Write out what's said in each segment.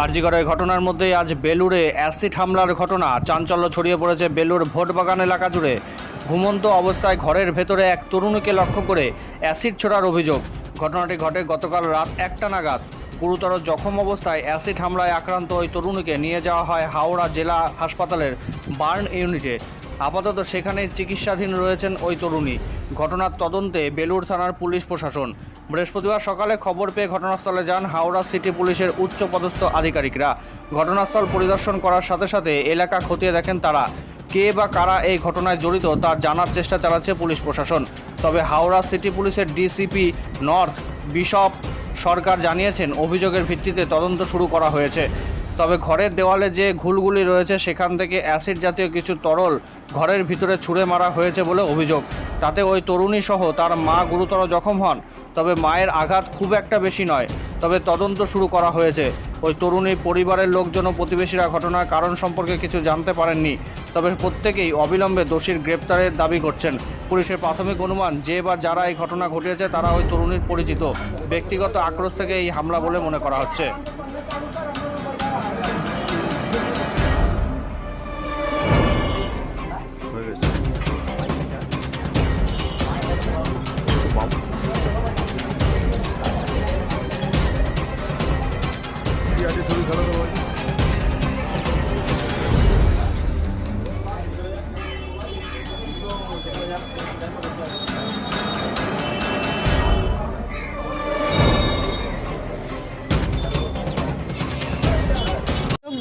আরজিগড়ের ঘটনার মধ্যেই আজ বেলুড়ে অ্যাসিড হামলার ঘটনা। চাঞ্চল্য ছড়িয়ে পড়েছে বেলুর ভোটবাগান এলাকা জুড়ে। ঘুমন্ত অবস্থায় ঘরের ভেতরে এক তরুণীকে লক্ষ্য করে অ্যাসিড ছোড়ার অভিযোগ। ঘটনাটি ঘটে গতকাল রাত একটা নাগাদ। গুরুতর জখম অবস্থায় অ্যাসিড হামলায় আক্রান্ত ওই তরুণীকে নিয়ে যাওয়া হয় হাওড়া জেলা হাসপাতালের বার্ন ইউনিটে। আপাতত সেখানে চিকিৎসাধীন রয়েছেন ওই তরুণী। ঘটনার তদন্তে বেলুর থানার পুলিশ প্রশাসন। বৃহস্পতিবার সকালে খবর পেয়ে ঘটনাস্থলে যান হাওড়া সিটি পুলিশের উচ্চপদস্থ আধিকারিকরা। ঘটনাস্থল পরিদর্শন করার সাথে সাথে এলাকা খতিয়ে দেখেন তারা। কে বা কারা এই ঘটনায় জড়িত তা জানার চেষ্টা চালাচ্ছে পুলিশ প্রশাসন। তবে হাওড়া সিটি পুলিশের ডিসিপি নর্থ বিশপ সরকার জানিয়েছেন, অভিযোগের ভিত্তিতে তদন্ত শুরু করা হয়েছে। তবে ঘরের দেওয়ালে যে ঘুলগুলি রয়েছে, সেখান থেকে অ্যাসিড জাতীয় কিছু তরল ঘরের ভিতরে ছুঁড়ে মারা হয়েছে বলে অভিযোগ। তাতে ওই তরুণী সহ তার মা গুরুতর জখম হন। তবে মায়ের আঘাত খুব একটা বেশি নয়। তবে তদন্ত শুরু করা হয়েছে। ওই তরুণী পরিবারের লোকজন ও প্রতিবেশীরা ঘটনার কারণ সম্পর্কে কিছু জানতে পারেননি। তবে প্রত্যেকেই অবিলম্বে দোষীর গ্রেপ্তারের দাবি করছেন। পুলিশের প্রাথমিক অনুমান, যে বা যারা এই ঘটনা ঘটিয়েছে তারা ওই তরুণীর পরিচিত। ব্যক্তিগত আক্রোশ থেকে এই হামলা বলে মনে করা হচ্ছে।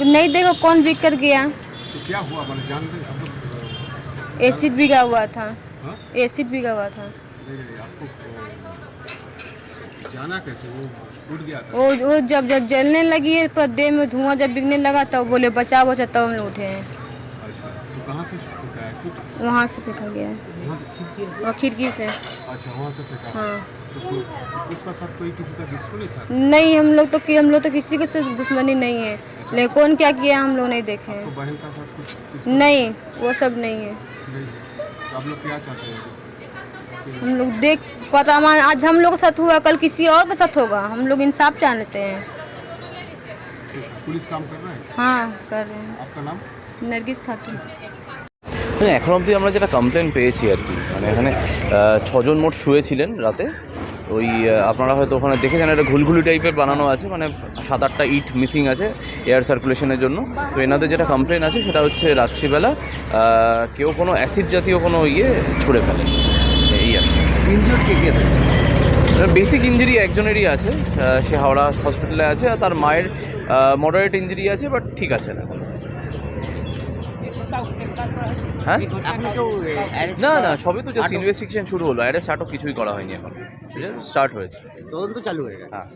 नहीं देखो कौन बिक कर गया। तो क्या हुआ? मैंने जान दे अब एसिड बिगा हुआ था। हाँ? एसिड बिगा हुआ था। जाना कैसे? वो उठ गया था। वो वो जब जब जलने लगी है पर देह में धुआँ जब बिकने लगा तब तो बोले बचाओ बचा तब तो हम उठे हैं। अच्छा। तो कहाँ से फेंका एसिड वहाँ से फेंका गया है। वहाँ से और खिड़की से। अच्छा वहाँ से फेंका। हाँ। तो उसका साथ कोई किसी का दुश्मनी था? नहीं हम लोग तो कि हम लोग तो किसी के से दुश्मनी नहीं है। लेकिन कौन क्या किया हम लोग नहीं देखे हैं। बहन का साथ कुछ नहीं वो सब नहीं है। तो आप लोग क्या चाहते हैं? हम लोग देख पता आज हम लोग के साथ हुआ कल किसी और के साथ होगा। हम लोग इंसाफ चाहते हैं। पुलिस काम कर रहा है? हाँ कर रहे हैं। आपका नाम? নার্গিস খাতুন। মানে এখন অবধি আমরা যেটা কমপ্লেন পেয়েছি আর কি মানে এখানে ছজন মোট শুয়েছিলেন রাতে। ওই আপনারা হয়তো ওখানে দেখেছেন একটা ঘুলঘুলি টাইপের বানানো আছে মানে সাত আটটা ইট মিসিং আছে এয়ার সার্কুলেশনের জন্য। তো এনাদের যেটা কমপ্লেন আছে সেটা হচ্ছে রাত্রিবেলা কেউ কোনো অ্যাসিড জাতীয় কোনো ইয়ে ছুঁড়ে ফেলে। এই আছে কে। কে বেসিক ইঞ্জুরি একজনেরই আছে সে হাওড়া হসপিটালে আছে আর তার মায়ের মডারেট ইঞ্জুরি আছে বাট ঠিক আছে না। হ্যাঁ? না না সবই তো জাস্ট ইনভেস্টিগেশন শুরু হলো। অ্যারেস্ট আটক কিছুই করা হয়নি এখন। স্টার্ট হয়েছে। তদন্ত চালু হয়ে গেছে। হ্যাঁ।